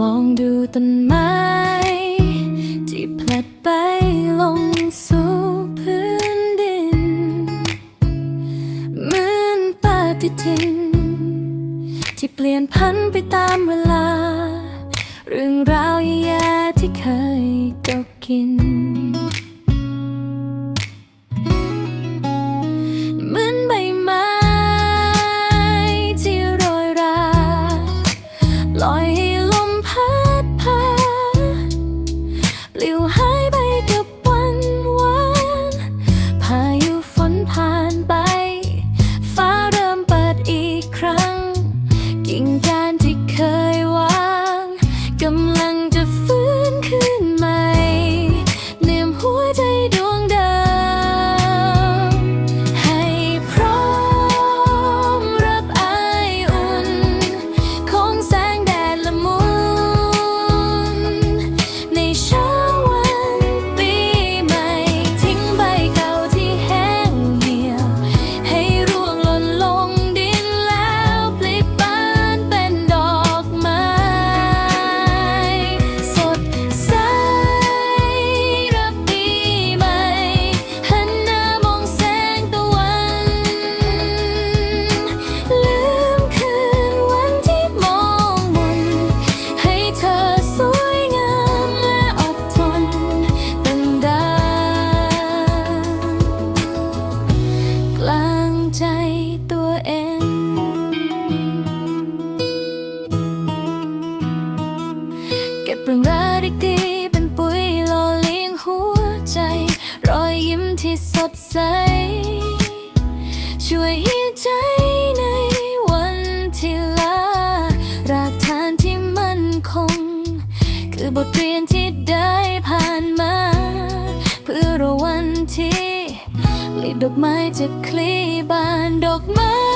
มองดูต้นไม้ ที่พลัดไปลงสู่พื้นดิน เหมือนปาฏิทิน ที่เปลี่ยนพันไปตามเวลา เรื่องราวแย่ที่เคยตกกิน เรื่งราวดีๆเป็นปุ๋ยหล่อเลี้ยงหัวใจ รอยยิ้มที่สดใส ช่วยหิวใจในวันที่ลารากฐานที่มั่นคง คือบทเรียนที่ได้ผ่านมา เพื่อรอวันที่ผลิตดอกไม้จะคลี่บานดอกไม้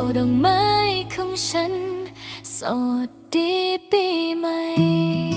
าดอกไม้ของฉัน สวัสดีปีใหม่